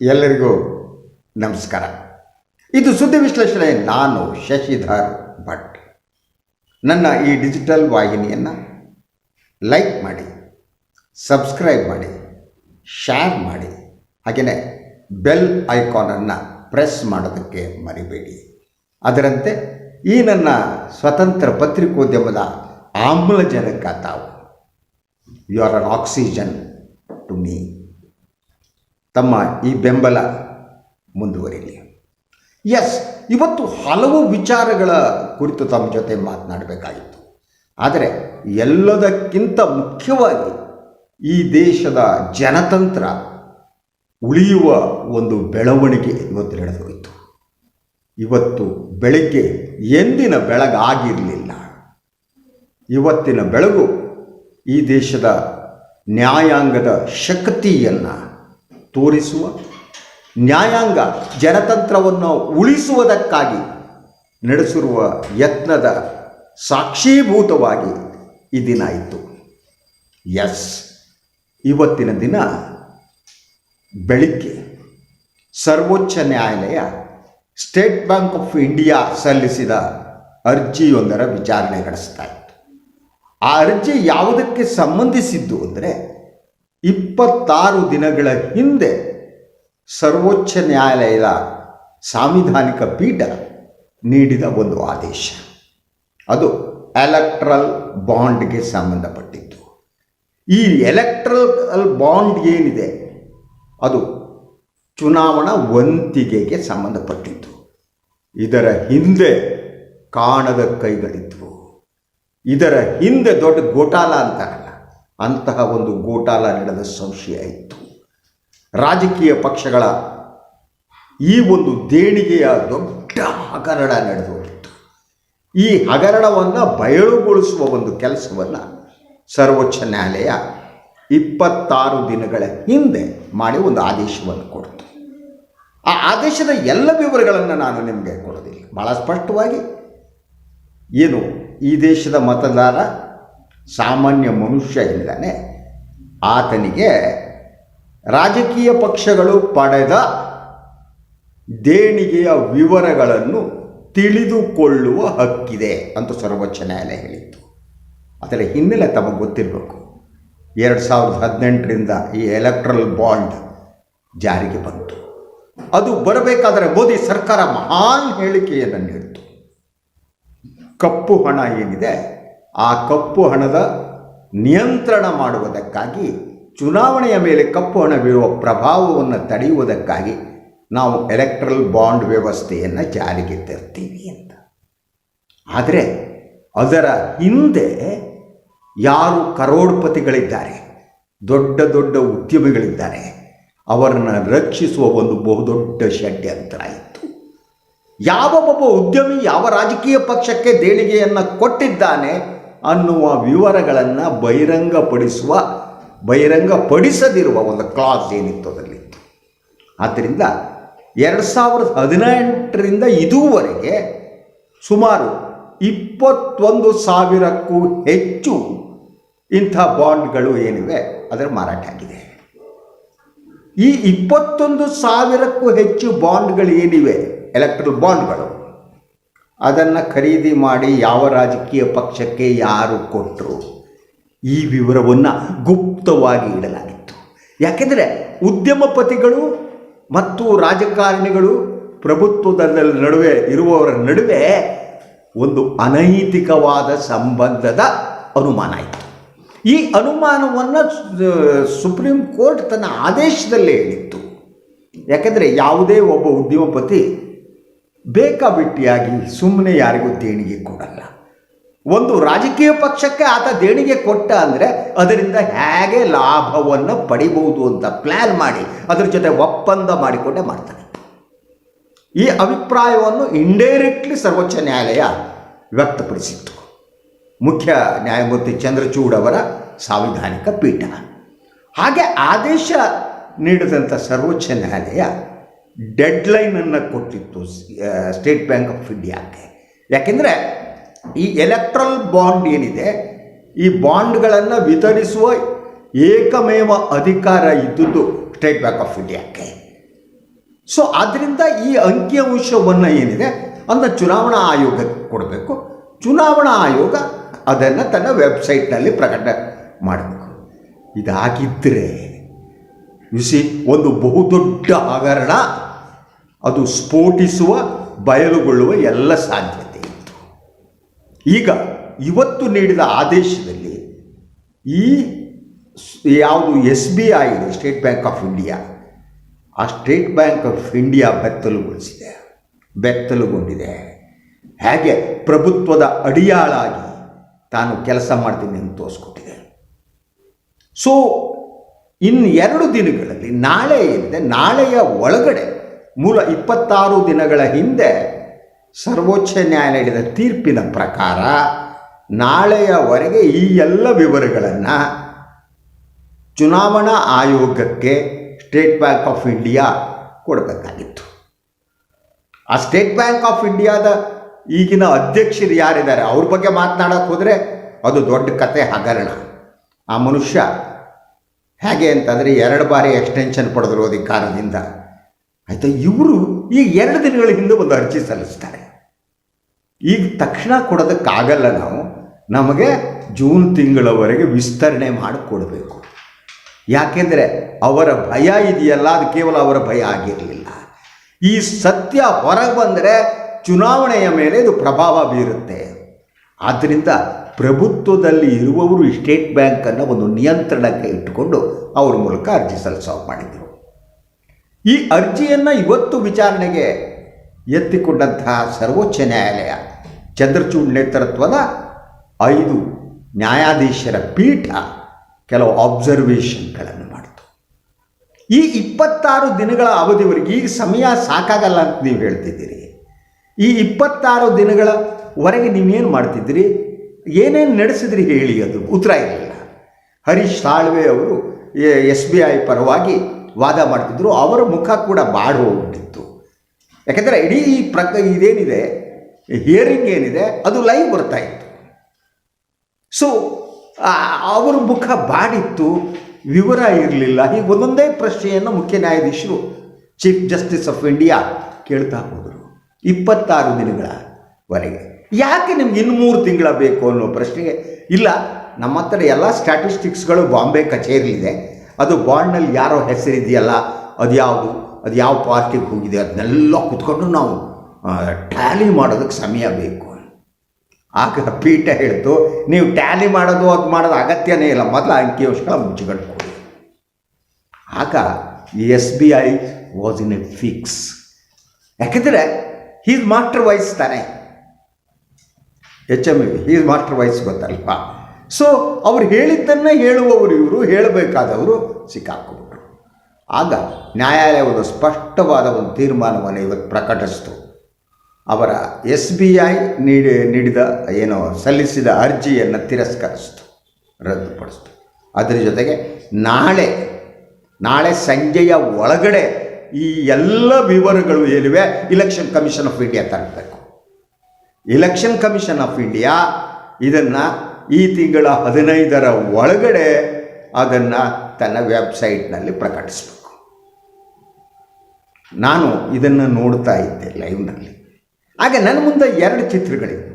ಎಲ್ಲರಿಗೂ ನಮಸ್ಕಾರ. ಇದು ಸುದ್ದಿ ವಿಶ್ಲೇಷಣೆ, ನಾನು ಶಶಿಧರ್ ಭಟ್. ನನ್ನ ಈ ಡಿಜಿಟಲ್ ವಾಹಿನಿಯನ್ನು ಲೈಕ್ ಮಾಡಿ, ಸಬ್ಸ್ಕ್ರೈಬ್ ಮಾಡಿ, ಶೇರ್ ಮಾಡಿ ಹಾಗೆಯೇ ಬೆಲ್ ಐಕಾನನ್ನು ಪ್ರೆಸ್ ಮಾಡೋದಕ್ಕೆ ಮರಿಬೇಡಿ. ಅದರಂತೆ ಈ ನನ್ನ ಸ್ವತಂತ್ರ ಪತ್ರಿಕೋದ್ಯಮದ ಆಮ್ಲಜನಕ ತಾವು you are oxygen to me ತಮ್ಮ ಈ ಬೆಂಬಲ ಮುಂದುವರಿಲಿ. ಎಸ್ ಇವತ್ತು ಹಲವು ವಿಚಾರಗಳ ಕುರಿತು ತಮ್ಮ ಜೊತೆ ಮಾತನಾಡಬೇಕಾಗಿತ್ತು. ಆದರೆ ಎಲ್ಲದಕ್ಕಿಂತ ಮುಖ್ಯವಾಗಿ ಈ ದೇಶದ ಜನತಂತ್ರ ಉಳಿಯುವ ಒಂದು ಬೆಳವಣಿಗೆ ಇವತ್ತು ನಡೆದೋಯಿತು ಇವತ್ತು ಬೆಳಗ್ಗೆ ಎಂದಿನ ಬೆಳಗಾಗಿರಲಿಲ್ಲ ಇವತ್ತಿನ ಬೆಳಗು ಈ ದೇಶದ ನ್ಯಾಯಾಂಗದ ಶಕ್ತಿಯನ್ನು ತೋರಿಸುವ ನ್ಯಾಯಾಂಗ ಜನತಂತ್ರವನ್ನು ಉಳಿಸುವುದಕ್ಕಾಗಿ ನಡೆಸಿರುವ ಯತ್ನದ ಸಾಕ್ಷೀಭೂತವಾಗಿ ಈ ದಿನ ಇತ್ತು. ಎಸ್ ಇವತ್ತಿನ ದಿನ ಬೆಳಿಗ್ಗೆ ಸರ್ವೋಚ್ಚ ನ್ಯಾಯಾಲಯ ಸ್ಟೇಟ್ ಬ್ಯಾಂಕ್ ಆಫ್ ಇಂಡಿಯಾ ಸಲ್ಲಿಸಿದ ಅರ್ಜಿಯೊಂದರ ವಿಚಾರಣೆ ನಡೆಸ್ತಾ ಇತ್ತು. ಆ ಅರ್ಜಿ ಯಾವುದಕ್ಕೆ ಸಂಬಂಧಿಸಿದ್ದು ಅಂದರೆ ಇಪ್ಪತ್ತಾರು ದಿನಗಳ ಹಿಂದೆ ಸರ್ವೋಚ್ಚ ನ್ಯಾಯಾಲಯದ ಸಾಂವಿಧಾನಿಕ ಪೀಠ ನೀಡಿದ ಒಂದು ಆದೇಶ. ಅದು ಎಲೆಕ್ಟ್ರಲ್ ಬಾಂಡ್ಗೆ ಸಂಬಂಧಪಟ್ಟಿದ್ದು ಈ ಎಲೆಕ್ಟ್ರಲ್ ಬಾಂಡ್ ಏನಿದೆ? ಅದು ಚುನಾವಣಾ ವಂತಿಗೆಗೆ ಸಂಬಂಧಪಟ್ಟಿದ್ದು ಇದರ ಹಿಂದೆ ಕಾಣದ ಕೈಗಳಿದ್ವು. ಇದರ ಹಿಂದೆ ದೊಡ್ಡ ಗೋಟಾಲ ಅಂತಾರಲ್ಲ ಅಂತಹ ಒಂದು ಗೋಟಾಲ ನಡೆದ ಸಂಶಯ ಇತ್ತು. ರಾಜಕೀಯ ಪಕ್ಷಗಳ ಈ ಒಂದು ದೇಣಿಗೆಯ ದೊಡ್ಡ ಹಗರಣ ನಡೆದು ಹೋಗಿತ್ತು. ಈ ಹಗರಣವನ್ನು ಬಯಲುಗೊಳಿಸುವ ಒಂದು ಕೆಲಸವನ್ನು ಸರ್ವೋಚ್ಚ ನ್ಯಾಯಾಲಯ ಇಪ್ಪತ್ತಾರು ದಿನಗಳ ಹಿಂದೆ ಮಾಡಿ ಒಂದು ಆದೇಶವನ್ನು ಕೊಡ್ತು. ಆ ಆದೇಶದ ಎಲ್ಲ ವಿವರಗಳನ್ನು ನಾನು ನಿಮಗೆ ಕೊಡೋದಿಲ್ಲ ಭಾಳ ಸ್ಪಷ್ಟವಾಗಿ ಏನು ಈ ದೇಶದ ಮತದಾರ ಸಾಮಾನ್ಯ ಮನುಷ್ಯ ಇದ್ದಾನೆ ಆತನಿಗೆ ರಾಜಕೀಯ ಪಕ್ಷಗಳು ಪಡೆದ ದೇಣಿಗೆಯ ವಿವರಗಳನ್ನು ತಿಳಿದುಕೊಳ್ಳುವ ಹಕ್ಕಿದೆ ಅಂತ ಸರ್ವೋಚ್ಚ ನ್ಯಾಯಾಲಯ ಹೇಳಿತ್ತು. ಅದರ ಹಿನ್ನೆಲೆ ತಮಗೆ ಗೊತ್ತಿರಬೇಕು. ಎರಡು ಸಾವಿರದ ಹದಿನೆಂಟರಿಂದ ಈ ಎಲೆಕ್ಟ್ರಲ್ ಬಾಂಡ್ ಜಾರಿಗೆ ಬಂತು. ಅದು ಬರಬೇಕಾದರೆ ಮೋದಿ ಸರ್ಕಾರ ಮಹಾನ್ ಹೇಳಿಕೆಯನ್ನು ನೀಡಿತು. ಕಪ್ಪು ಹಣ ಏನಿದೆ ಆ ಕಪ್ಪು ಹಣದ ನಿಯಂತ್ರಣ ಮಾಡುವುದಕ್ಕಾಗಿ, ಚುನಾವಣೆಯ ಮೇಲೆ ಕಪ್ಪು ಹಣ ಬೀರುವ ಪ್ರಭಾವವನ್ನು ತಡೆಯುವುದಕ್ಕಾಗಿ ನಾವು ಎಲೆಕ್ಟ್ರಲ್ ಬಾಂಡ್ ವ್ಯವಸ್ಥೆಯನ್ನು ಜಾರಿಗೆ ತರ್ತೀವಿ ಅಂತ. ಆದರೆ, ಅದರ ಹಿಂದೆ ಯಾರು ಕರೋಡ್ಪತಿಗಳಿದ್ದಾರೆ, ದೊಡ್ಡ ದೊಡ್ಡ ಉದ್ಯಮಿಗಳಿದ್ದಾರೆ, ಅವರನ್ನು ರಕ್ಷಿಸುವ ಒಂದು ಬಹುದೊಡ್ಡ ಷಡ್ಯಂತ್ರ ಇತ್ತು. ಯಾವ ಒಬ್ಬ ಉದ್ಯಮಿ ಯಾವ ರಾಜಕೀಯ ಪಕ್ಷಕ್ಕೆ ದೇಣಿಗೆಯನ್ನು ಕೊಟ್ಟಿದ್ದಾನೆ ಅನ್ನುವ ವಿವರಗಳನ್ನು ಬಹಿರಂಗಪಡಿಸುವ, ಬಹಿರಂಗಪಡಿಸದಿರುವ ಒಂದು ಕ್ಲಾಸ್ ಏನಿತ್ತು ಅದರಲ್ಲಿ. ಆದ್ದರಿಂದ ಎರಡು ಸಾವಿರದ ಹದಿನೆಂಟರಿಂದ ಇದುವರೆಗೆ ಸುಮಾರು ಇಪ್ಪತ್ತೊಂದು ಸಾವಿರಕ್ಕೂ ಹೆಚ್ಚು ಇಂಥ ಬಾಂಡ್ಗಳು ಏನಿವೆ, ಅದರ ಮಾರಾಟ ಆಗಿದೆ. ಈ ಇಪ್ಪತ್ತೊಂದು ಸಾವಿರಕ್ಕೂ ಹೆಚ್ಚು ಬಾಂಡ್ಗಳು ಏನಿವೆ? ಎಲೆಕ್ಟ್ರಿಕ್ ಬಾಂಡ್ಗಳು ಅದನ್ನು ಖರೀದಿ ಮಾಡಿ ಯಾವ ರಾಜಕೀಯ ಪಕ್ಷಕ್ಕೆ ಯಾರು ಕೊಟ್ಟರು ಈ ವಿವರವನ್ನು ಗುಪ್ತವಾಗಿ ಇಡಲಾಗಿತ್ತು. ಯಾಕೆಂದರೆ ಉದ್ಯಮಪತಿಗಳು ಮತ್ತು ರಾಜಕಾರಣಿಗಳು ಪ್ರಭುತ್ವದ ನಡುವೆ ಇರುವವರ ನಡುವೆ ಒಂದು ಅನೈತಿಕವಾದ ಸಂಬಂಧದ ಅನುಮಾನ ಇತ್ತು ಈ ಅನುಮಾನವನ್ನು ಸುಪ್ರೀಂ ಕೋರ್ಟ್ ತನ್ನ ಆದೇಶದಲ್ಲೇ ಹೇಳಿತ್ತು. ಯಾಕೆಂದರೆ ಯಾವುದೇ ಒಬ್ಬ ಉದ್ಯಮಪತಿ ಬೇಕಾಬಿಟ್ಟಿಯಾಗಿ ಸುಮ್ಮನೆ ಯಾರಿಗೂ ದೇಣಿಗೆ ಕೊಡಲ್ಲ. ಒಂದು ರಾಜಕೀಯ ಪಕ್ಷಕ್ಕೆ ಆತ ದೇಣಿಗೆ ಕೊಟ್ಟ ಅಂದರೆ ಅದರಿಂದ ಹೇಗೆ ಲಾಭವನ್ನು ಪಡಿಬಹುದು ಅಂತ ಪ್ಲ್ಯಾನ್ ಮಾಡಿ, ಅದರ ಜೊತೆ ಒಪ್ಪಂದ ಮಾಡಿಕೊಂಡೇ ಮಾಡ್ತಾನೆ. ಈ ಅಭಿಪ್ರಾಯವನ್ನು ಇಂಡೈರೆಕ್ಟ್ಲಿ ಸರ್ವೋಚ್ಚ ನ್ಯಾಯಾಲಯ ವ್ಯಕ್ತಪಡಿಸಿತ್ತು. ಮುಖ್ಯ ನ್ಯಾಯಮೂರ್ತಿ ಚಂದ್ರಚೂಡ್ ಅವರ ಸಾಂವಿಧಾನಿಕ ಪೀಠ. ಹಾಗೆ ಆದೇಶ ನೀಡಿದಂಥ ಸರ್ವೋಚ್ಚ ನ್ಯಾಯಾಲಯ ಡೆಡ್ಲೈನನ್ನು ಕೊಟ್ಟಿತ್ತು ಸ್ಟೇಟ್ ಬ್ಯಾಂಕ್ ಆಫ್ ಇಂಡಿಯಾಕ್ಕೆ ಯಾಕೆಂದರೆ ಈ ಎಲೆಕ್ಟ್ರಲ್ ಬಾಂಡ್ ಏನಿದೆ, ಈ ಬಾಂಡ್ಗಳನ್ನು ವಿತರಿಸುವ ಏಕಮೇವ ಅಧಿಕಾರ ಇದ್ದುದು ಸ್ಟೇಟ್ ಬ್ಯಾಂಕ್ ಆಫ್ ಇಂಡಿಯಾಕ್ಕೆ ಸೊ ಆದ್ದರಿಂದ ಈ ಅಂಕಿಅಂಶವನ್ನು ಏನಿದೆ ಅದನ್ನು ಚುನಾವಣಾ ಆಯೋಗಕ್ಕೆ ಕೊಡಬೇಕು. ಚುನಾವಣಾ ಆಯೋಗ ಅದನ್ನು ತನ್ನ ವೆಬ್ಸೈಟ್ನಲ್ಲಿ ಪ್ರಕಟ ಮಾಡಬೇಕು. ಇದಾಗಿದ್ದರೆ ಸಿ ಒಂದು ಬಹುದೊಡ್ಡ ಹಗರಣ ಅದು ಸ್ಫೋಟಿಸುವ, ಬಯಲುಗೊಳ್ಳುವ ಎಲ್ಲ ಸಾಧ್ಯತೆ ಇತ್ತು. ಈಗ ಇವತ್ತು ನೀಡಿದ ಆದೇಶದಲ್ಲಿ ಈ ಯಾವುದು ಎಸ್ ಬಿ ಐ ಇದೆ ಸ್ಟೇಟ್ ಬ್ಯಾಂಕ್ ಆಫ್ ಇಂಡಿಯಾ ಆ ಸ್ಟೇಟ್ ಬ್ಯಾಂಕ್ ಆಫ್ ಇಂಡಿಯಾ ಬೆತ್ತಲುಗೊಳಿಸಿದೆ, ಬೆತ್ತಲುಗೊಂಡಿದೆ. ಹೇಗೆ ಪ್ರಭುತ್ವದ ಅಡಿಯಾಳಾಗಿ ತಾನು ಕೆಲಸ ಮಾಡ್ತೀನಿ ಅಂತ ತೋರಿಸ್ಕೊಟ್ಟಿದೆ. ಸೊ ಇನ್ನು ಎರಡು ದಿನಗಳಲ್ಲಿ ನಾಳೆ ಏನಿದೆ, ನಾಳೆಯ ಒಳಗಡೆ ಮೂಲ ಇಪ್ಪತ್ತಾರು ದಿನಗಳ ಹಿಂದೆ ಸರ್ವೋಚ್ಚ ನ್ಯಾಯಾಲಯದ ತೀರ್ಪಿನ ಪ್ರಕಾರ ನಾಳೆಯವರೆಗೆ ಈ ಎಲ್ಲ ವಿವರಗಳನ್ನು ಚುನಾವಣಾ ಆಯೋಗಕ್ಕೆ ಸ್ಟೇಟ್ ಬ್ಯಾಂಕ್ ಆಫ್ ಇಂಡಿಯಾ ಕೊಡಬೇಕಾಗಿತ್ತು. ಆ ಸ್ಟೇಟ್ ಬ್ಯಾಂಕ್ ಆಫ್ ಇಂಡಿಯಾದ ಈಗಿನ ಅಧ್ಯಕ್ಷರು ಯಾರಿದ್ದಾರೆ ಅವ್ರ ಬಗ್ಗೆ ಮಾತನಾಡೋಕೆ ಹೋದರೆ ಅದು ದೊಡ್ಡ ಕತೆ ಹಗರಣ. ಆ ಮನುಷ್ಯ ಹೇಗೆ ಅಂತಂದರೆ ಎರಡು ಬಾರಿ ಎಕ್ಸ್ಟೆನ್ಷನ್ ಪಡೆದರು ಅಧಿಕಾರದಿಂದ ಆಯಿತಾ, ಇವರು ಈ ಎರಡು ದಿನಗಳ ಹಿಂದೆ ಒಂದು ಅರ್ಜಿ ಸಲ್ಲಿಸ್ತಾರೆ. ಈಗ ತಕ್ಷಣ ಕೊಡೋದಕ್ಕಾಗಲ್ಲ ನಾವು, ನಮಗೆ ಜೂನ್ ತಿಂಗಳವರೆಗೆ ವಿಸ್ತರಣೆ ಮಾಡಿಕೊಡ್ಬೇಕು. ಯಾಕೆಂದರೆ ಅವರ ಭಯ ಇದೆಯಲ್ಲ, ಅದು ಕೇವಲ ಅವರ ಭಯ ಆಗಿರಲಿಲ್ಲ. ಈ ಸತ್ಯ ಹೊರಗೆ ಬಂದರೆ ಚುನಾವಣೆಯ ಮೇಲೆ ಇದು ಪ್ರಭಾವ ಬೀರುತ್ತೆ. ಆದ್ದರಿಂದ ಪ್ರಭುತ್ವದಲ್ಲಿ ಇರುವವರು ಸ್ಟೇಟ್ ಬ್ಯಾಂಕನ್ನು ಒಂದು ನಿಯಂತ್ರಣಕ್ಕೆ ಇಟ್ಟುಕೊಂಡು ಅವ್ರ ಮೂಲಕ ಅರ್ಜಿ ಸಲ್ಲಿಸೋ ಮಾಡಿದರು. ಈ ಅರ್ಜಿಯನ್ನು ಇವತ್ತು ವಿಚಾರಣೆಗೆ ಎತ್ತಿಕೊಂಡಂತಹ ಸರ್ವೋಚ್ಚ ನ್ಯಾಯಾಲಯ, ಚಂದ್ರಚೂಡ್ ನೇತೃತ್ವದ ಐದು ನ್ಯಾಯಾಧೀಶರ ಪೀಠ ಕೆಲವು ಅಬ್ಸರ್ವೇಷನ್ಗಳನ್ನು ಮಾಡಿತು. ಈ ಇಪ್ಪತ್ತಾರು ದಿನಗಳ ಅವಧಿವರೆಗೆ ಈಗ ಸಮಯ ಸಾಕಾಗಲ್ಲ ಅಂತ ನೀವು ಹೇಳ್ತಿದ್ದೀರಿ. ಈ ಇಪ್ಪತ್ತಾರು ದಿನಗಳವರೆಗೆ ನೀವೇನು ಮಾಡ್ತಿದ್ದೀರಿ? ಏನೇನು ನಡೆಸಿದ್ರಿ ಹೇಳಿ ಅದು? ಉತ್ತರ ಇರಲಿಲ್ಲ ಹರೀಶ್ ಸಾಳ್ವೆ ಅವರು ಎಸ್ ಬಿ ಐ ಪರವಾಗಿ ವಾದ ಮಾಡ್ತಿದ್ರು, ಅವರ ಮುಖ ಕೂಡ ಬಾಡಿ ಹೋಗ್ಬಿಟ್ಟಿತ್ತು ಯಾಕೆಂದರೆ ಇಡೀ ಈ ಪ್ರಕ, ಇದೇನಿದೆ ಹಿಯರಿಂಗ್ ಏನಿದೆ, ಅದು ಲೈವ್ ಬರ್ತಾ ಇತ್ತು. ಸೊ ಅವರ ಮುಖ ಬಾಡಿತ್ತು, ವಿವರ ಇರಲಿಲ್ಲ. ಹೀಗೆ ಒಂದೊಂದೇ ಪ್ರಶ್ನೆಯನ್ನು ಮುಖ್ಯ ನ್ಯಾಯಾಧೀಶರು ಚೀಫ್ ಜಸ್ಟಿಸ್ ಆಫ್ ಇಂಡಿಯಾ ಕೇಳ್ತಾ ಹೋದರು. ಇಪ್ಪತ್ತಾರು ದಿನಗಳವರೆಗೆ. ಯಾಕೆ ನಿಮ್ಗೆ ಇನ್ನು ಮೂರು ತಿಂಗಳ ಬೇಕು ಅನ್ನೋ ಪ್ರಶ್ನೆಗೆ? ಇಲ್ಲ, ನಮ್ಮ ಹತ್ರ ಎಲ್ಲ ಸ್ಟ್ಯಾಟಿಸ್ಟಿಕ್ಸ್ಗಳು ಬಾಂಬೆ ಕಚೇರಿಲಿದೆ. ಅದು ಬಾಂಡ್ನಲ್ಲಿ ಯಾರೋ ಹೆಸರಿದೆಯಲ್ಲ, ಅದು ಯಾವುದು? ಅದು ಯಾವ ಪಾರ್ಟಿಗೆ ಹೋಗಿದೆ? ಅದನ್ನೆಲ್ಲ ಕುತ್ಕೊಂಡು ನಾವು ಟ್ಯಾಲಿ ಮಾಡೋದಕ್ಕೆ ಸಮಯ ಬೇಕು. ಆಗ ಪೀಠ ಹೇಳ್ತು, ನೀವು ಟ್ಯಾಲಿ ಮಾಡೋದು ಅದು ಮಾಡೋದು ಅಗತ್ಯನೇ ಇಲ್ಲ, ಮೊದಲು ಅಂಕಿಅಂಶಗಳ ಕೊಡಿ ಆಗ S B I was in a fix. ಯಾಕೆಂದರೆ, ಹೀಸ್ ಮಾಸ್ಟರ್ ವೈಸ್ ತಾನೆ. H M V his master's voice ಗೊತ್ತಲ್ವಾ? ಸೊ ಅವ್ರು ಹೇಳಿದ್ದನ್ನು ಹೇಳುವವರು ಇವರು, ಹೇಳಬೇಕಾದವರು ಸಿಕ್ಕಾಕೊಂಡ್ರು ಆಗ ನ್ಯಾಯಾಲಯ ಒಂದು ಸ್ಪಷ್ಟವಾದ ಒಂದು ತೀರ್ಮಾನವನ್ನು ಇವತ್ತು ಪ್ರಕಟಿಸಿತು. ಅವರ ಎಸ್ ಬಿ ಐ ನೀಡಿ, ನೀಡಿದ ಏನೋ, ಸಲ್ಲಿಸಿದ ಅರ್ಜಿಯನ್ನು ತಿರಸ್ಕರಿಸ್ತು, ರದ್ದುಪಡಿಸ್ತು. ಅದರ ಜೊತೆಗೆ ನಾಳೆ ನಾಳೆ ಸಂಜೆಯ ಒಳಗಡೆ ಈ ಎಲ್ಲ ವಿವರಗಳು ಏನಿವೆ ಇಲೆಕ್ಷನ್ ಕಮಿಷನ್ ಆಫ್ ಇಂಡಿಯಾ ತರಬೇಕು. ಇಲೆಕ್ಷನ್ ಕಮಿಷನ್ ಆಫ್ ಇಂಡಿಯಾ ಇದನ್ನು ಈ ತಿಂಗಳ ಹದಿನೈದರ ಒಳಗಡೆ ಅದನ್ನು ತನ್ನ ವೆಬ್ಸೈಟ್ನಲ್ಲಿ ಪ್ರಕಟಿಸಬೇಕು. ನಾನು ಇದನ್ನು ನೋಡ್ತಾ ಇದ್ದೆ ಲೈವ್ನಲ್ಲಿ. ಹಾಗೆ ನನ್ನ ಮುಂದೆ ಎರಡು ಚಿತ್ರಗಳಿವೆ.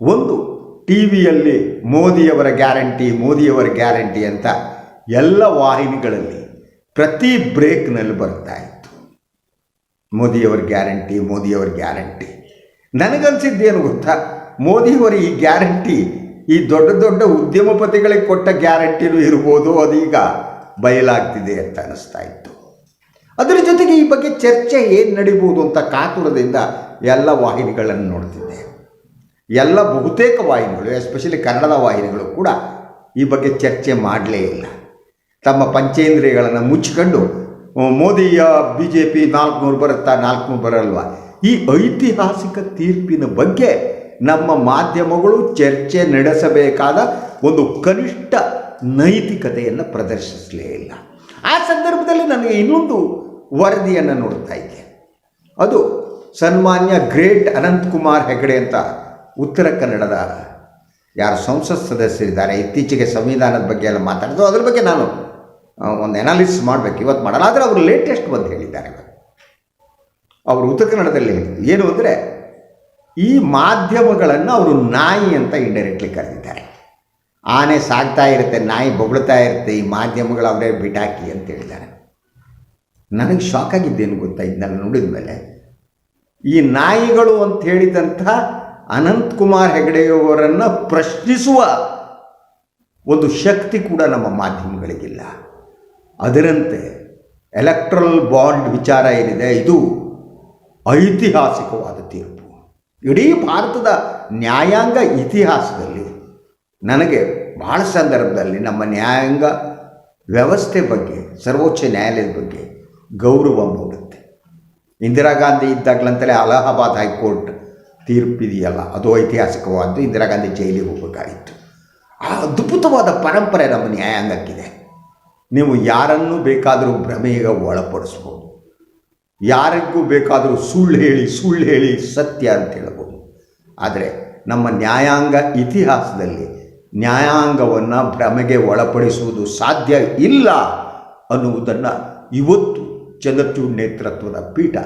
ಒಂದು, ಟಿ ವಿಯಲ್ಲಿ ಮೋದಿಯವರ ಗ್ಯಾರಂಟಿ ಮೋದಿಯವರ ಗ್ಯಾರಂಟಿ ಅಂತ ಎಲ್ಲ ವಾಹಿನಿಗಳಲ್ಲಿ ಪ್ರತಿ ಬ್ರೇಕ್ನಲ್ಲಿ ಬರ್ತಾ ಇತ್ತು. ಮೋದಿಯವರ ಗ್ಯಾರಂಟಿ ಮೋದಿಯವರ ಗ್ಯಾರಂಟಿ. ನನಗನ್ಸಿದ್ದೇನು ಗೊತ್ತಾ? ಮೋದಿಯವರ ಈ ಗ್ಯಾರಂಟಿ ಈ ದೊಡ್ಡ ದೊಡ್ಡ ಉದ್ಯಮಪತಿಗಳಿಗೆ ಕೊಟ್ಟ ಗ್ಯಾರಂಟಿನೂ ಇರ್ಬೋದು ಅದೀಗ ಬಯಲಾಗ್ತಿದೆ ಅಂತ ಅನ್ನಿಸ್ತಾ ಇತ್ತು. ಅದರ ಜೊತೆಗೆ ಈ ಬಗ್ಗೆ ಚರ್ಚೆ ಏನು ನಡೀಬೋದು ಅಂತ ಕಾತುರದಿಂದ ಎಲ್ಲ ವಾಹಿನಿಗಳನ್ನು ನೋಡ್ತಿದ್ದೆ. ಎಲ್ಲ ಬಹುತೇಕ ವಾಹಿನಿಗಳು ಎಸ್ಪೆಷಲಿ ಕನ್ನಡದ ವಾಹಿನಿಗಳು ಕೂಡ ಈ ಬಗ್ಗೆ ಚರ್ಚೆ ಮಾಡಲೇ ಇಲ್ಲ. ತಮ್ಮ ಪಂಚೇಂದ್ರಿಯಗಳನ್ನು ಮುಚ್ಚಿಕೊಂಡು ಮೋದಿಯ ಬಿ ಜೆ ಪಿ ನಾಲ್ಕುನೂರು ಬರುತ್ತಾ, ನಾಲ್ಕುನೂರು ಬರಲ್ವಾ? ಈ ಐತಿಹಾಸಿಕ ತೀರ್ಪಿನ ಬಗ್ಗೆ ನಮ್ಮ ಮಾಧ್ಯಮಗಳು ಚರ್ಚೆ ನಡೆಸಬೇಕಾದ ಒಂದು ಕನಿಷ್ಠ ನೈತಿಕತೆಯನ್ನು ಪ್ರದರ್ಶಿಸಲೇ ಇಲ್ಲ. ಆ ಸಂದರ್ಭದಲ್ಲಿ ನನಗೆ ಇನ್ನೊಂದು ವರದಿಯನ್ನು ನೋಡ್ತಾ ಇದ್ದೆ. ಅದು ಸನ್ಮಾನ್ಯ ಗ್ರೇಟ್ ಅನಂತಕುಮಾರ್ ಹೆಗಡೆ ಅಂತ ಉತ್ತರ ಕನ್ನಡದ ಯಾರು ಸಂಸತ್ ಸದಸ್ಯರಿದ್ದಾರೆ ಇತ್ತೀಚೆಗೆ ಸಂವಿಧಾನದ ಬಗ್ಗೆ ಎಲ್ಲ ಮಾತಾಡಿದ್ರು. ಅದ್ರ ಬಗ್ಗೆ ನಾನು ಒಂದು ಅನಾಲಿಸಿಸ್ ಮಾಡಬೇಕು. ಇವತ್ತು ಮಾಡಲ್ಲ. ಆದರೆ ಅವರು ಲೇಟೆಸ್ಟ್ ಬಂದು ಹೇಳಿದ್ದಾರೆ ಅವರು ಉತ್ತರ ಕನ್ನಡದಲ್ಲಿ ಏನು ಅಂದರೆ ಈ ಮಾಧ್ಯಮಗಳನ್ನು ಅವರು ನಾಯಿ ಅಂತ ಇಂಡೈರೆಕ್ಟ್ಲಿ ಕರೆದಿದ್ದಾರೆ. ಆನೆ ಸಾಗ್ತಾ ಇರುತ್ತೆ, ನಾಯಿ ಬೊಗಳ್ತಾ ಇರುತ್ತೆ, ಈ ಮಾಧ್ಯಮಗಳು ಅವರೇ ಬಿಟಾಕಿ ಅಂತ ಹೇಳಿದ್ದಾರೆ. ನನಗೆ ಶಾಕ್ ಆಗಿದ್ದೇನು ಗೊತ್ತಾ? ಇದನ್ನ ನೋಡಿದ ಮೇಲೆ ಈ ನಾಯಿಗಳು ಅಂತ ಹೇಳಿದಂಥ ಅನಂತಕುಮಾರ್ ಹೆಗಡೆಯವರನ್ನು ಪ್ರಶ್ನಿಸುವ ಒಂದು ಶಕ್ತಿ ಕೂಡ ನಮ್ಮ ಮಾಧ್ಯಮಗಳಿಗಿಲ್ಲ. ಅದರಂತೆ ಎಲೆಕ್ಟ್ರಲ್ ಬಾಂಡ್ ವಿಚಾರ ಏನಿದೆ? ಇದು ಐತಿಹಾಸಿಕವಾದ ತೀರ್ಪು. ಇಡೀ ಭಾರತದ ನ್ಯಾಯಾಂಗ ಇತಿಹಾಸದಲ್ಲಿ ನನಗೆ ಬಹಳ ಸಂದರ್ಭದಲ್ಲಿ ನಮ್ಮ ನ್ಯಾಯಾಂಗ ವ್ಯವಸ್ಥೆ ಬಗ್ಗೆ, ಸರ್ವೋಚ್ಚ ನ್ಯಾಯಾಲಯದ ಬಗ್ಗೆ ಗೌರವ ಮೂಡುತ್ತೆ. ಇಂದಿರಾ ಗಾಂಧಿ ಇದ್ದಾಗಲಂತಲೇ ಅಲಹಾಬಾದ್ ಹೈಕೋರ್ಟ್ ತೀರ್ಪಿದೆಯಲ್ಲ, ಅದು ಐತಿಹಾಸಿಕವಾದ್ದು. ಇಂದಿರಾ ಗಾಂಧಿ ಜೈಲಿಗೆ ಹೋಗಬೇಕಾಗಿತ್ತು. ಆ ಅದ್ಭುತವಾದ ಪರಂಪರೆ ನಮ್ಮ ನ್ಯಾಯಾಂಗಕ್ಕಿದೆ. ನೀವು ಯಾರನ್ನು ಬೇಕಾದರೂ ಭ್ರಮೆಗೆ ಒಳಪಡಿಸ್ಬೋದು. ಯಾರಿಗೂ ಬೇಕಾದರೂ ಸುಳ್ಳು ಹೇಳಿ ಸುಳ್ಳು ಹೇಳಿ ಸತ್ಯ ಅಂತ ಹೇಳ್ಬೋದು. ಆದರೆ ನಮ್ಮ ನ್ಯಾಯಾಂಗ ಇತಿಹಾಸದಲ್ಲಿ ನ್ಯಾಯಾಂಗವನ್ನು ಭ್ರಮೆಗೆ ಒಳಪಡಿಸುವುದು ಸಾಧ್ಯ ಇಲ್ಲ ಅನ್ನುವುದನ್ನು ಇವತ್ತು ಚಂದ್ರಚೂಡ್ ನೇತೃತ್ವದ ಪೀಠ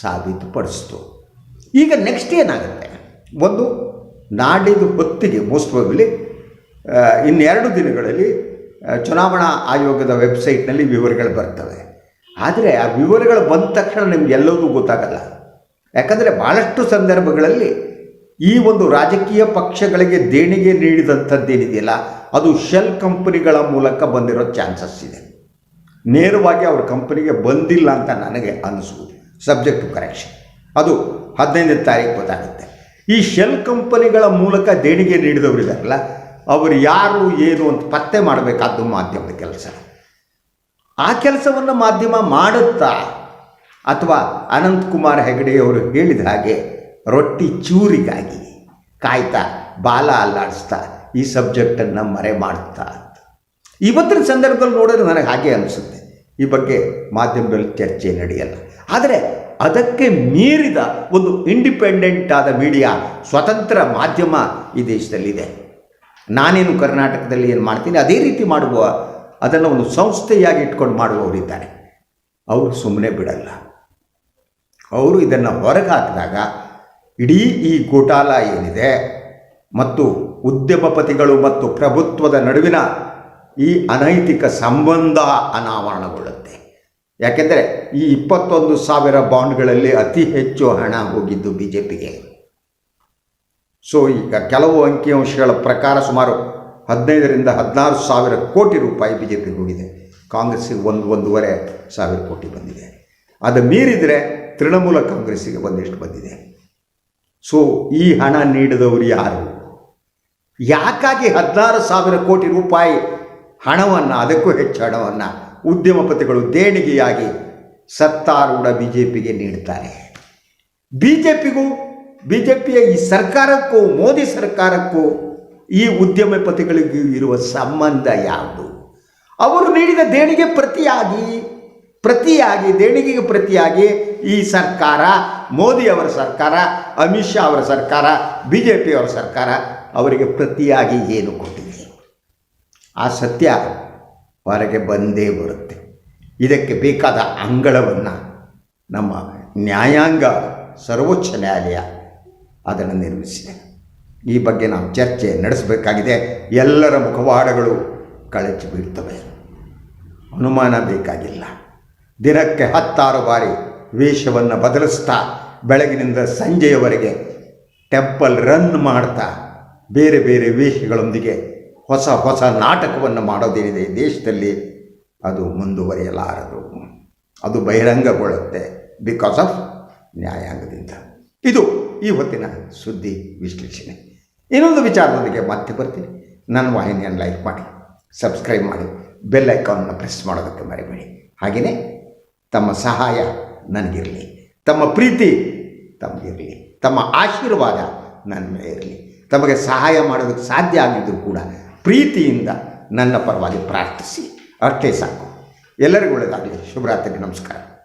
ಸಾಬೀತುಪಡಿಸಿತು. ಈಗ ನೆಕ್ಸ್ಟ್ ಏನಾಗುತ್ತೆ? ಒಂದು ನಾಡಿದ್ದು ಹೊತ್ತಿಗೆ ಮೋಸ್ಟ್ ಪ್ರಾಬಲಿ ಇನ್ನೆರಡು ದಿನಗಳಲ್ಲಿ ಚುನಾವಣಾ ಆಯೋಗದ ವೆಬ್ಸೈಟ್ನಲ್ಲಿ ವಿವರಗಳು ಬರ್ತವೆ. ಆದರೆ ಆ ವಿವರಗಳು ಬಂದ ತಕ್ಷಣ ನಿಮ್ಗೆ ಎಲ್ಲವೂ ಗೊತ್ತಾಗಲ್ಲ. ಯಾಕಂದರೆ ಭಾಳಷ್ಟು ಸಂದರ್ಭಗಳಲ್ಲಿ ಈ ಒಂದು ರಾಜಕೀಯ ಪಕ್ಷಗಳಿಗೆ ದೇಣಿಗೆ ನೀಡಿದಂಥದ್ದೇನಿದೆಯಲ್ಲ, ಅದು ಶೆಲ್ ಕಂಪನಿಗಳ ಮೂಲಕ ಬಂದಿರೋ ಚಾನ್ಸಸ್ ಇದೆ. ನೇರವಾಗಿ ಅವ್ರ ಕಂಪನಿಗೆ ಬಂದಿಲ್ಲ ಅಂತ ನನಗೆ ಅನಿಸುವುದು, ಸಬ್ಜೆಕ್ಟ್ ಟು ಕರೆಕ್ಷನ್. ಅದು ಹದಿನೈದನೇ ತಾರೀಕು ಗೊತ್ತಾಗುತ್ತೆ. ಈ ಶೆಲ್ ಕಂಪನಿಗಳ ಮೂಲಕ ದೇಣಿಗೆ ನೀಡಿದವರಿದಾರಲ್ಲ, ಅವರು ಯಾರು, ಏನು ಅಂತ ಪತ್ತೆ ಮಾಡಬೇಕಾದ್ದು ಮಾಧ್ಯಮದ ಕೆಲಸ. ಆ ಕೆಲಸವನ್ನು ಮಾಧ್ಯಮ ಮಾಡುತ್ತಾ? ಅಥವಾ ಅನಂತಕುಮಾರ್ ಹೆಗಡೆಯವರು ಹೇಳಿದ ಹಾಗೆ ರೊಟ್ಟಿ ಚೂರಿಗಾಗಿ ಕಾಯ್ತಾ, ಬಾಲ ಅಲ್ಲಾಡಿಸ್ತಾ, ಈ ಸಬ್ಜೆಕ್ಟನ್ನು ಮರೆ ಮಾಡ್ತಾ ಇವತ್ತಿನ ಸಂದರ್ಭದಲ್ಲಿ ನೋಡಿದ್ರೆ ನನಗೆ ಹಾಗೆ ಅನಿಸುತ್ತೆ. ಈ ಬಗ್ಗೆ ಮಾಧ್ಯಮದಲ್ಲಿ ಚರ್ಚೆ ನಡೆಯಲ್ಲ. ಆದರೆ ಅದಕ್ಕೆ ಮೀರಿದ ಒಂದು ಇಂಡಿಪೆಂಡೆಂಟ್ ಆದ ಮೀಡಿಯಾ ಸ್ವತಂತ್ರ ಮಾಧ್ಯಮ ಈ ದೇಶದಲ್ಲಿದೆ. ನಾನೇನು ಕರ್ನಾಟಕದಲ್ಲಿ ಏನು ಮಾಡ್ತೀನಿ, ಅದೇ ರೀತಿ ಮಾಡುವ ಅದನ್ನು ಒಂದು ಸಂಸ್ಥೆಯಾಗಿ ಇಟ್ಕೊಂಡು ಮಾಡುವವರಿದ್ದಾರೆ. ಅವರು ಸುಮ್ಮನೆ ಬಿಡಲ್ಲ. ಅವರು ಇದನ್ನು ಹೊರಗೆ ಹಾಕಿದಾಗ ಇಡೀ ಈ ಗೋಟಾಲ ಏನಿದೆ ಮತ್ತು ಉದ್ಯಮಪತಿಗಳು ಮತ್ತು ಪ್ರಭುತ್ವದ ನಡುವಿನ ಈ ಅನೈತಿಕ ಸಂಬಂಧ ಅನಾವರಣಗೊಳ್ಳುತ್ತೆ. ಯಾಕೆಂದರೆ ಈ ಇಪ್ಪತ್ತೊಂದು ಸಾವಿರ ಬಾಂಡ್ಗಳಲ್ಲಿ ಅತಿ ಹೆಚ್ಚು ಹಣ ಹೋಗಿದ್ದು ಬಿ ಜೆ ಪಿಗೆ ಸೊ ಈಗ ಕೆಲವು ಅಂಕಿಅಂಶಗಳ ಪ್ರಕಾರ ಸುಮಾರು ಹದಿನೈದರಿಂದ ಹದಿನಾರು ಸಾವಿರ ಕೋಟಿ ರೂಪಾಯಿ ಬಿ ಜೆ ಪಿಗೆ ಹೋಗಿದೆ ಕಾಂಗ್ರೆಸ್ಸಿಗೆ ಒಂದು, ಒಂದೂವರೆ ಸಾವಿರ ಕೋಟಿ ಬಂದಿದೆ. ಅದು ಮೀರಿದರೆ ತೃಣಮೂಲ ಕಾಂಗ್ರೆಸ್ಸಿಗೆ ಒಂದಿಷ್ಟು ಬಂದಿದೆ. ಸೊ ಈ ಹಣ ನೀಡಿದವರು ಯಾರು? ಯಾಕಾಗಿ ಹದಿನಾರು ಸಾವಿರ ಕೋಟಿ ರೂಪಾಯಿ ಹಣವನ್ನು, ಅದಕ್ಕೂ ಹೆಚ್ಚು ಹಣವನ್ನು ಉದ್ಯಮಪತಿಗಳು ದೇಣಿಗೆಯಾಗಿ ಸತ್ತಾರೂಢ ಬಿ ಜೆ ಪಿಗೆ ನೀಡ್ತಾರೆ? ಬಿ ಜೆ ಪಿಗೂ ಬಿ ಜೆ ಪಿಯ ಈ ಸರ್ಕಾರಕ್ಕೂ, ಮೋದಿ ಸರ್ಕಾರಕ್ಕೂ ಈ ಉದ್ಯಮಪತಿಗಳಿಗೂ ಇರುವ ಸಂಬಂಧ ಯಾವುದು? ಅವರು ನೀಡಿದ ದೇಣಿಗೆ ಪ್ರತಿಯಾಗಿ ಪ್ರತಿಯಾಗಿ, ದೇಣಿಗೆಗೆ ಪ್ರತಿಯಾಗಿ ಈ ಸರ್ಕಾರ, ಮೋದಿ ಅವರ ಸರ್ಕಾರ, ಅಮಿತ್ ಶಾ ಅವರ ಸರ್ಕಾರ ಬಿ ಜೆ ಪಿಯವರ ಸರ್ಕಾರ ಅವರಿಗೆ ಪ್ರತಿಯಾಗಿ ಏನು ಕೊಟ್ಟಿದೆ? ಆ ಸತ್ಯ ಹೊರಗೆ ಬಂದೇ ಬರುತ್ತೆ. ಇದಕ್ಕೆ ಬೇಕಾದ ಅಂಗಳವನ್ನು ನಮ್ಮ ನ್ಯಾಯಾಂಗ ಸರ್ವೋಚ್ಚ ನ್ಯಾಯಾಲಯ ಅದನ್ನು ನಿರ್ಮಿಸಿದೆ. ಈ ಬಗ್ಗೆ ನಾವು ಚರ್ಚೆ ನಡೆಸಬೇಕಾಗಿದೆ. ಎಲ್ಲರ ಮುಖವಾಡಗಳು ಕಳಚಿ ಬೀಳ್ತವೆ. ಅನುಮಾನ ಬೇಕಾಗಿಲ್ಲ. ದಿನಕ್ಕೆ ಹತ್ತಾರು ಬಾರಿ ವೇಷವನ್ನು ಬದಲಿಸ್ತಾ ಬೆಳಗಿನಿಂದ ಸಂಜೆಯವರೆಗೆ ಟೆಂಪಲ್ ರನ್ ಮಾಡ್ತಾ ಬೇರೆ ಬೇರೆ ವೇಷಗಳೊಂದಿಗೆ ಹೊಸ ಹೊಸ ನಾಟಕವನ್ನು ಮಾಡೋದೇನಿದೆ ಈ ದೇಶದಲ್ಲಿ, ಅದು ಮುಂದುವರಿಯಲಾರದು. ಅದು ಬಹಿರಂಗಗೊಳ್ಳುತ್ತೆ ಬಿಕಾಸ್ ಆಫ್ ನ್ಯಾಯಾಂಗದಿಂದ. ಇದು ಈ ಹೊತ್ತಿನ ಸುದ್ದಿ ವಿಶ್ಲೇಷಣೆ. ಇನ್ನೊಂದು ವಿಚಾರದೊಂದಿಗೆ ಮತ್ತೆ ಬರ್ತೀನಿ. ನನ್ನ ವಾಹಿನಿಯನ್ನು ಲೈಕ್ ಮಾಡಿ, ಸಬ್ಸ್ಕ್ರೈಬ್ ಮಾಡಿ, ಬೆಲ್ ಐಕಾನ್ನ ಪ್ರೆಸ್ ಮಾಡೋದಕ್ಕೆ ಮರಿಬೇಡಿ. ಹಾಗೆಯೇ ತಮ್ಮ ಸಹಾಯ ನನಗಿರಲಿ, ತಮ್ಮ ಪ್ರೀತಿ ತಮಗಿರಲಿ, ತಮ್ಮ ಆಶೀರ್ವಾದ ನನ್ನ ಮೇಲೆ ಇರಲಿ. ತಮಗೆ ಸಹಾಯ ಮಾಡೋದಕ್ಕೆ ಸಾಧ್ಯ ಆಗಿದ್ದರೂ ಕೂಡ ಪ್ರೀತಿಯಿಂದ ನನ್ನ ಪರವಾಗಿ ಪ್ರಾರ್ಥಿಸಿ. ಅಷ್ಟೇ ಸಾಕು. ಎಲ್ಲರಿಗೂ ಒಳ್ಳೆಯದಾಗಲಿ. ಶುಭರಾತ್ರಿಗೆ ನಮಸ್ಕಾರ.